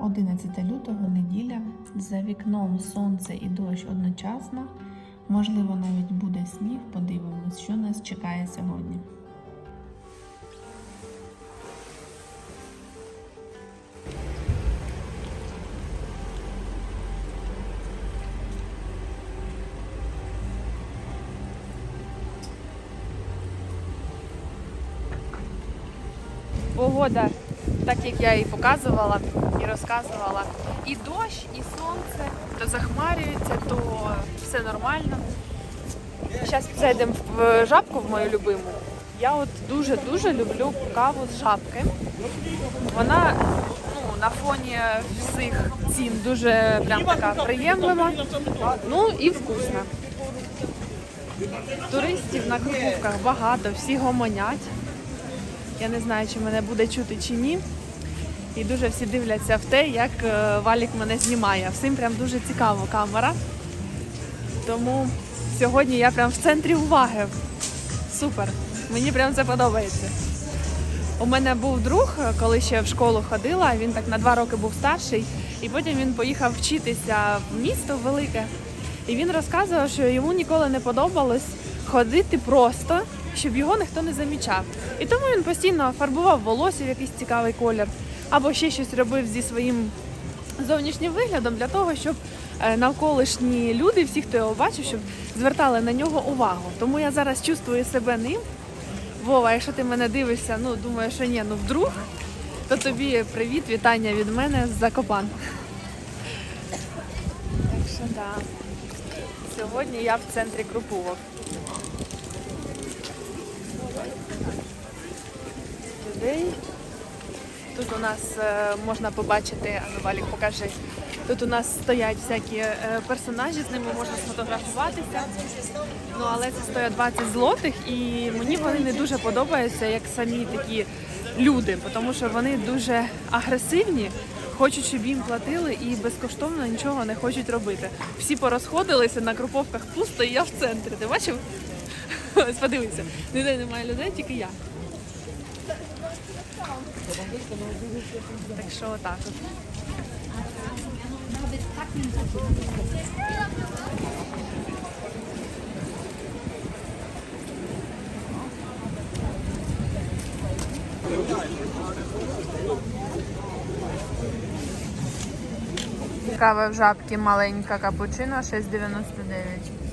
11 лютого, неділя. За вікном сонце і дощ одночасно. Можливо, навіть буде сніг. Подивимось, що нас чекає сьогодні. Погода, як я і показувала і розказувала, і дощ, і сонце, то захмарюється, то все нормально. Зараз зайдемо в жабку в мою любиму. Я от дуже-дуже люблю каву з жабки. Вона ну, на фоні всіх цін дуже прям така приємлива, ну і вкусна. Туристів на Крупувках багато, всі гомонять. Я не знаю, чи мене буде чути чи ні. І дуже всі дивляться в те, як е, Валік мене знімає. Всім прям дуже цікаво камера. Тому сьогодні я прям в центрі уваги. Супер. Мені прям це подобається. У мене був друг, е, коли ще в школу ходила, він так на два роки був старший, і потім він поїхав вчитися в місто велике. І він розказував, що йому ніколи не подобалось ходити просто, щоб його ніхто не замічав. І тому він постійно фарбував волосся в якийсь цікавий колір, або ще щось робив зі своїм зовнішнім виглядом для того, щоб е, навколишні люди, всі, хто його бачив, щоб звертали на нього увагу. Тому я зараз чувствую себе ним. Вова, якщо ти мене дивишся, ну думаю, що ні, ну вдруг, то тобі привіт, вітання від мене з Закопан. Так що да. Сьогодні я в центрі Крупувок. Людей. Тут у нас е, можна побачити, а ну, Валік, покажи. Тут у нас стоять всякі е, персонажі, з ними можна сфотографуватися. Ну але це стоїть 20 злотих, і мені вони не дуже подобаються, як самі такі люди, тому що вони дуже агресивні, хочуть, щоб їм платили і безкоштовно нічого не хочуть робити. Всі порозходилися на круповках пусто, і я в центрі. Ти бачив? Ось ніде немає людей, тільки я. Так що отак от. Кава в жабці маленька капучино 6,99.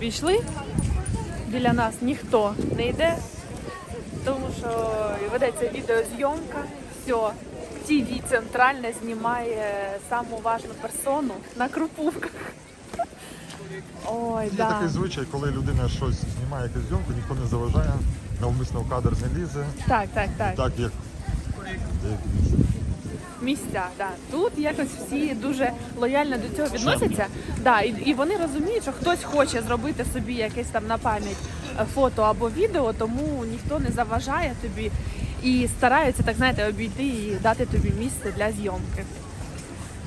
Обійшли. Біля нас ніхто не йде, тому що ведеться відеозйомка. Все, ТВ центральне знімає саму важну персону на крупувках. Ой, Є да. такий звичай, коли людина щось знімає якусь зйомку, ніхто не заважає, навмисно в кадр не лізе, Так, так, так. так як місця. Да. Тут якось всі дуже лояльно до цього відносяться. Да, і, і вони розуміють, що хтось хоче зробити собі якесь там на пам'ять е, фото або відео, тому ніхто не заважає тобі і стараються, так знаєте, обійти і дати тобі місце для зйомки.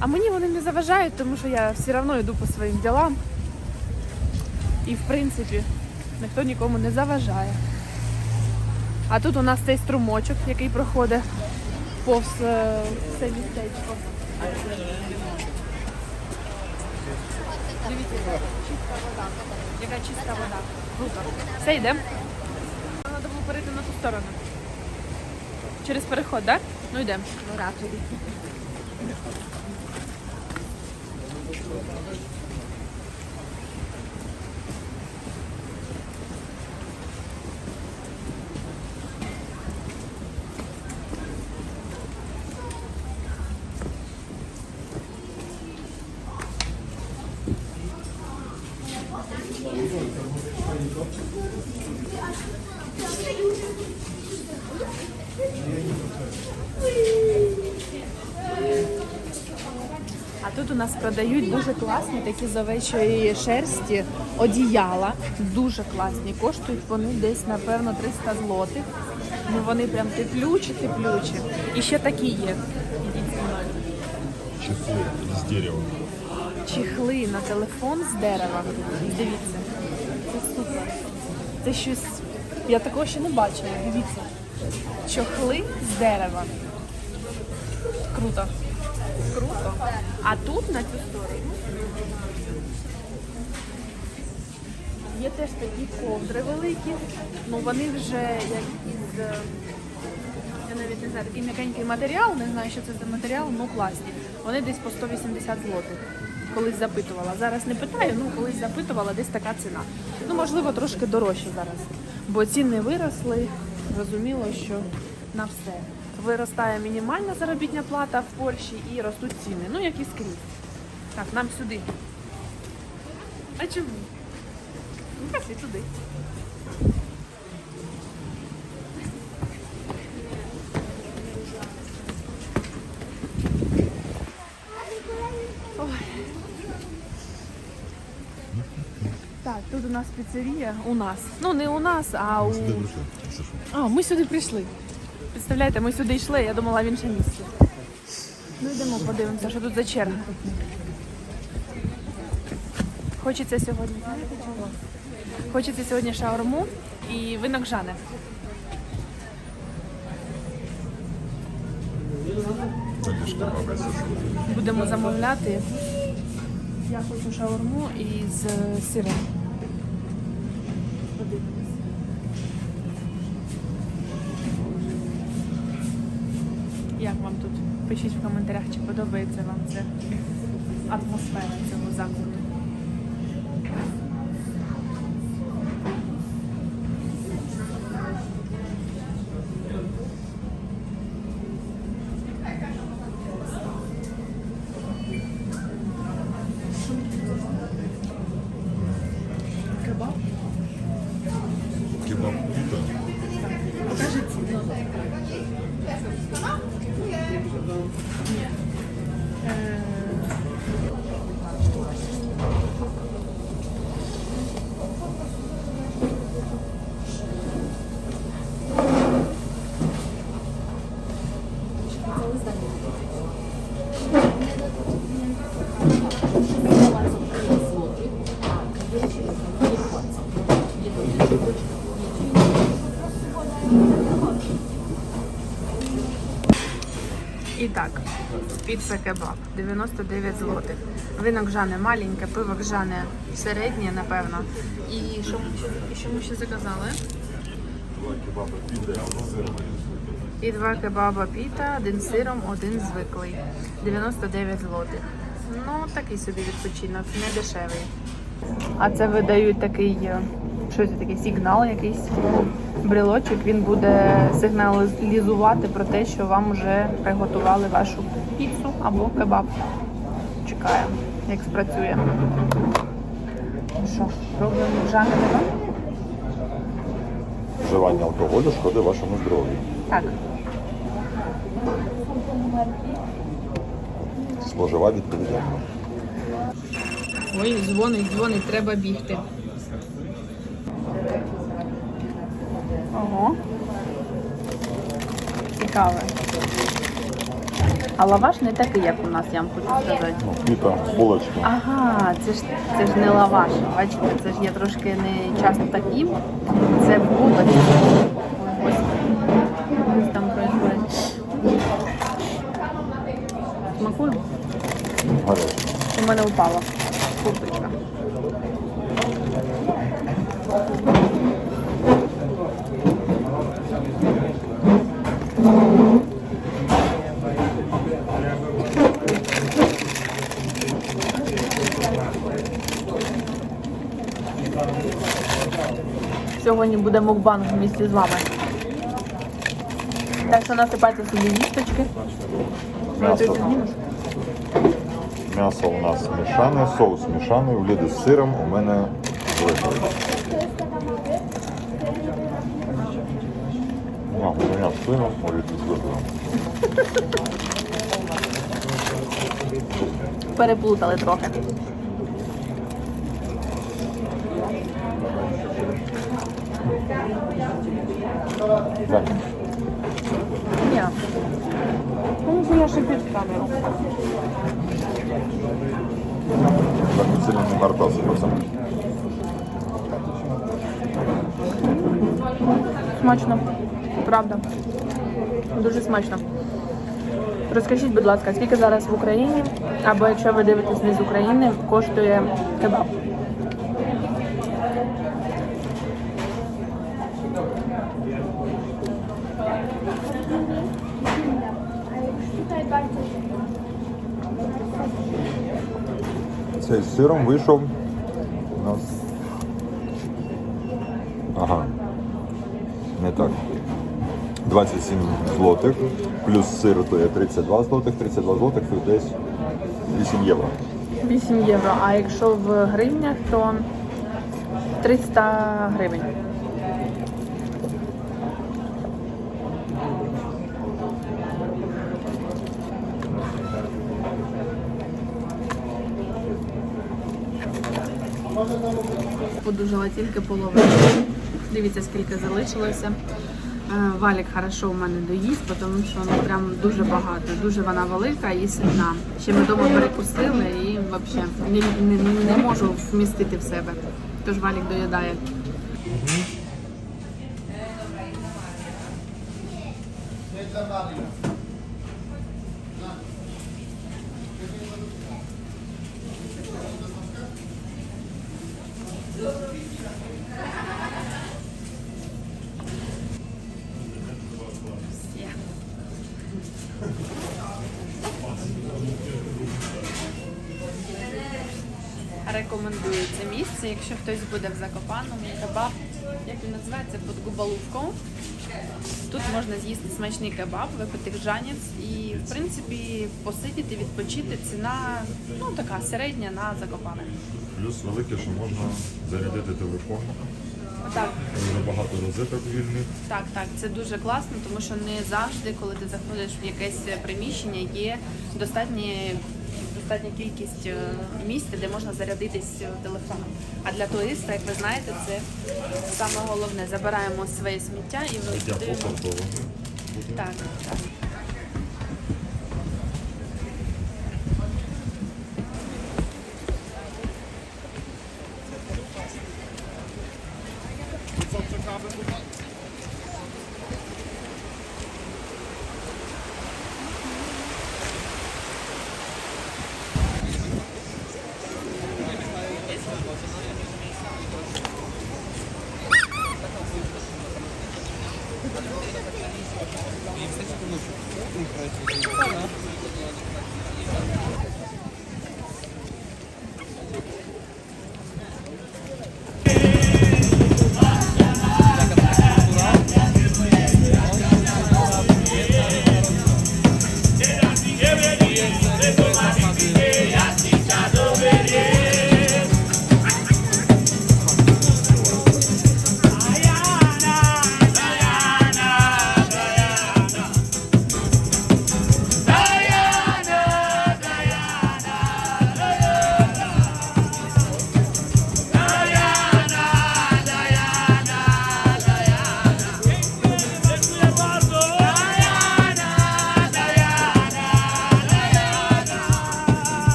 А мені вони не заважають, тому що я все одно йду по своїм ділам. І в принципі ніхто нікому не заважає. А тут у нас цей струмочок, який проходить повз е, все містечко. Дивіться, яка чиста вода. Яка чиста вода. Круто. Все, йдемо. Треба було перейти на ту сторону. Через переход, так? Ну йдемо. Ну рад тут у нас продають дуже класні такі з овечої шерсті одіяла. Дуже класні. Коштують вони десь, напевно, 300 злотих. Ну вони прям теплючі, теплючі. І ще такі є. Ідіть зі мною. Чехлы из дерева. Чехли на телефон з дерева. Дивіться. Це супер. Це щось. Я такого ще не бачила. Дивіться. Чохли з дерева. Круто. Круто. А тут на цю сторону є теж такі ковдри великі. Ну вони вже як із. е, Я навіть не знаю, такий м'якенький матеріал, не знаю, що це за матеріал, ну класні. Вони десь по 180 злотих. Колись запитувала. Зараз не питаю, ну колись запитувала, десь така ціна. Ну, можливо, трошки дорожче зараз. Бо ціни виросли, зрозуміло, що на все. Виростає мінімальна заробітня плата в Польщі і ростуть ціни. Ну, як і скрізь. Так, нам сюди. А чому? Ну, туди. Так, тут у нас піцерія. У нас. Ну не у нас, а у. А, ми сюди прийшли. Представляєте, ми сюди йшли, я думала в інше місце. Ну йдемо, подивимося, що тут за черга. Хочеться сьогодні, знаєте чого? Хочеться сьогодні шаурму і винок жане. Будемо замовляти. Я хочу шаурму із сиром. Подивимось. Як вам тут? Пишіть в коментарях, чи подобається вам ця атмосфера цього закладу. Так, піца кебаб 99 злотих. Винок жане маленьке, пиво жане середнє, напевно. І що ми, і що ми ще заказали? І два кебаба піта, один сиром, один звиклий. 99 злотих. Ну, такий собі відпочинок, не дешевий. А це видають такий, е, що це такий сигнал якийсь брелочок. Він буде сигналізувати про те, що вам вже приготували вашу піцу або кебаб. Чекаємо, як спрацює. Ну Що, пробуємо вжати кебаб? Вживання алкоголю шкодить вашому здоров'ю. Так. Споживай відповідально. Ой, дзвонить, дзвонить, треба бігти. Цікаве. А лаваш не такий, як у нас, я вам хочу сказати. Ну, пита, булочки. Ага, це ж це ж не лаваш. Бачите, це ж я трошки не часто так їм. Це булочка. Ось ось там происходить. Смакує? У мене упала курточка. Сьогодні буде мукбанг в місті з вами. Так що насипайте собі їсточки. М'ясо. М'ясо у нас мішане, соус мішаний, Ліди з сиром, у мене з. А, у мене з сиром, у Ліди з оливкою. Переплутали трохи. Так. Ні. Ще під камеру. Мартався просто. Смачно. Правда. Дуже смачно. Розкажіть, будь ласка, скільки зараз в Україні, або якщо ви дивитесь не з України, коштує кебаб? Цей з сиром вийшов у нас. Ага. Не так. 27 злотих, плюс сир то є 32 злотих, 32 злотих це десь 8 євро. 8 євро, а якщо в гривнях, то 300 гривень. Подужала тільки половину. Дивіться, скільки залишилося. Е, Валік хорошо у мене доїсть, тому що ну прям дуже багато, дуже вона велика і сильна. Ще ми вдома перекусили і взагалі не, не, не можу вмістити в себе. Тож Валік доїдає. Рекомендую це місце, якщо хтось буде в Закопаному, кебаб, як він називається, під Губалувком. Тут можна з'їсти смачний кебаб, випити жанець і, в принципі, посидіти, відпочити. Ціна ну така середня на Закопане. Плюс велике, що можна зарядити телефон. Так, Дуже багато розеток вільних. так, так, це дуже класно, тому що не завжди, коли ти заходиш в якесь приміщення, є достатні. Достатня кількість місць, де можна зарядитись е, телефоном. А для туриста, як ви знаєте, це саме головне. Забираємо своє сміття і викидаємо. Так, так. Okay.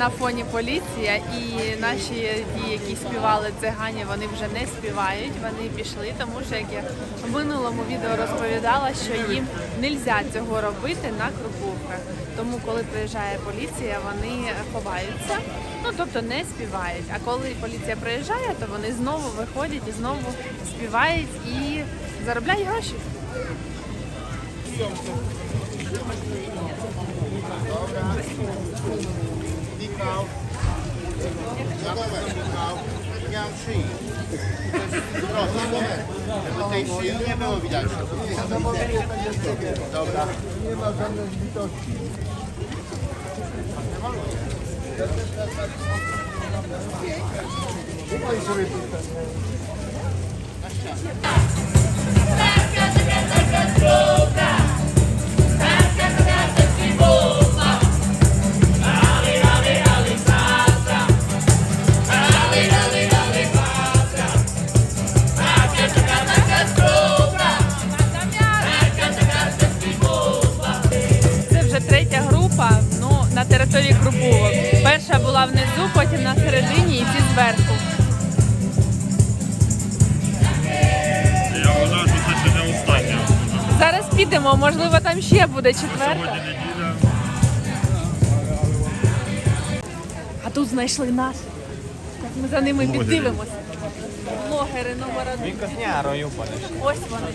На фоні поліція, і наші ті, які співали цигані, вони вже не співають. Вони пішли, тому що як я в минулому відео розповідала, що їм не можна цього робити на крупувках. Тому, коли приїжджає поліція, вони ховаються, ну тобто не співають. А коли поліція приїжджає, то вони знову виходять і знову співають і заробляють гроші. wypchał. Na. Nie miałem szyi. Proszę, żeby tej szyi nie było widać. Dobra. Nie ma żadnej litości. Ну, на. Перша була внизу, потім на середині і ці зверху. Я вважаю, що це ще не останнє. Зараз підемо, можливо, там ще буде четверта. Сьогодні неділя. А тут знайшли нас. Так ми за ними піддивимося. Блогери номер один. Ось вони.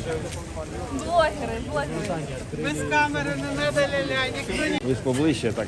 Блогери, блогери. Без камери не треба ляля, ніхто Ви ж поближче так.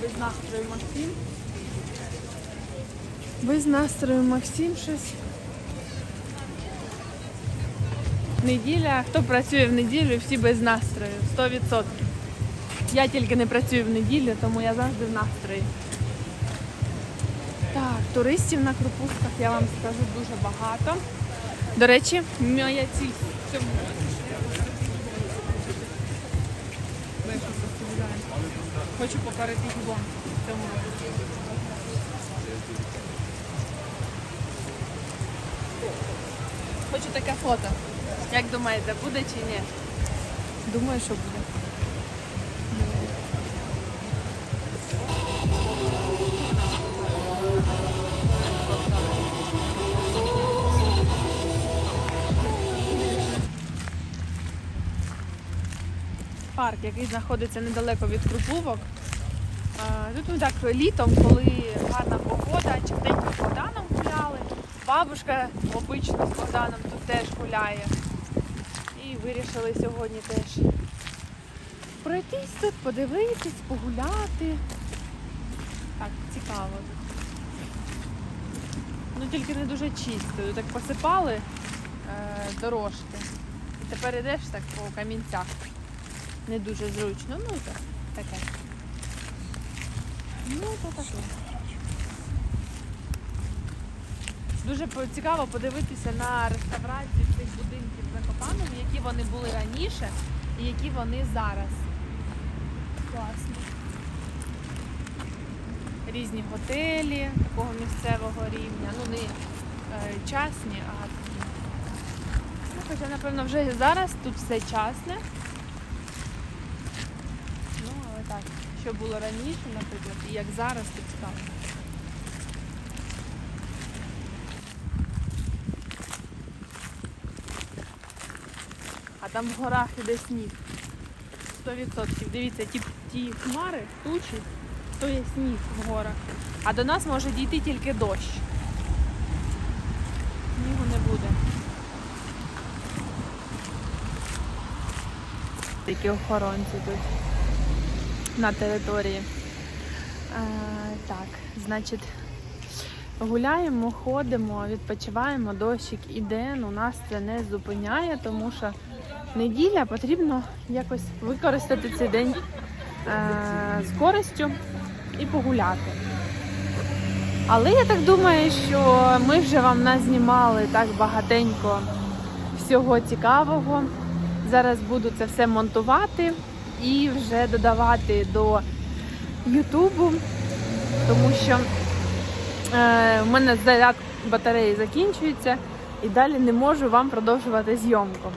Без настрою Максим. Без настрою Максим щось. Неділя. Хто працює в неділю, всі без настрою. 100%. Я тільки не працюю в неділю, тому я завжди в настрої. Так, туристів на Крупусках, я вам скажу, дуже багато. До речі, моя ціль в цьому Хочу покорити гібон в цьому році. Хочу таке фото. Як думаєте, буде чи ні? Думаю, що буде. Парк, який знаходиться недалеко від Крупувок. Тут ми так літом, коли гарна погода, Богданом гуляли. Бабушка обично з Богданом тут теж гуляє. І вирішили сьогодні теж пройтись тут, подивитись, погуляти. Так, цікаво. Ну тільки не дуже чисто. Так посипали е, дорожки. І тепер йдеш так по камінцях. Не дуже зручно, ну так, таке. Ну, то таке. Дуже цікаво подивитися на реставрацію цих будинків Закопаного, які вони були раніше і які вони зараз. Класно. Різні готелі такого місцевого рівня. Ну, не е, частні, а такі. Ну, хоча, напевно, вже зараз тут все частне. Ну, але так, що було раніше, наприклад, і як зараз, то цікаво. Там в горах іде сніг. 100%. Дивіться, ті, ті хмари, тучі, то є сніг в горах. А до нас може дійти тільки дощ. Снігу не буде. Такі охоронці тут на території. Е, так, значить, Гуляємо, ходимо, відпочиваємо, дощик іде. Ну, нас це не зупиняє, тому що неділя потрібно якось використати цей день е- з користю і погуляти. Але я так думаю, що ми вже вам назнімали так багатенько всього цікавого. Зараз буду це все монтувати і вже додавати до Ютубу, тому що е, в мене заряд батареї закінчується і далі не можу вам продовжувати зйомку.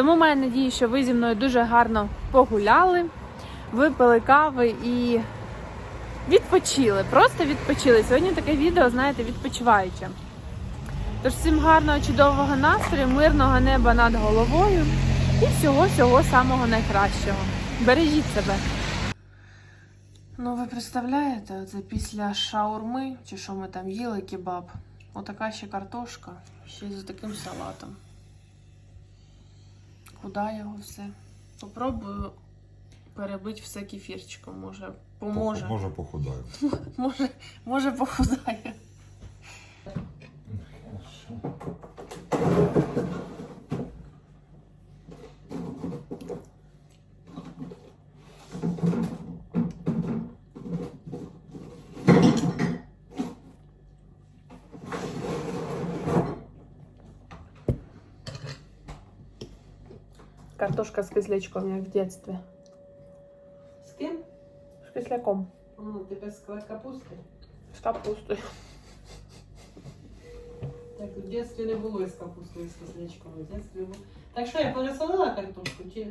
Тому маю надію, що ви зі мною дуже гарно погуляли, випили кави і відпочили. Просто відпочили. Сьогодні таке відео, знаєте, відпочиваюче. Тож всім гарного, чудового настрою, мирного неба над головою і всього-всього самого найкращого. Бережіть себе. Ну, ви представляєте, це після шаурми, чи що ми там їли кебаб. Отака ще картошка, ще з таким салатом. Куди його все? Попробую перебити все кефірчиком, може, поможе. Може похудаю. Може, може похудає. Картошка с кислячком, як в детстве. С кем? С кисляком. Ну, тебе без капусти. С капустой. Так, в детстве не було із капустою, з кислячком. В детстве було. Так що я пересолила картошку чи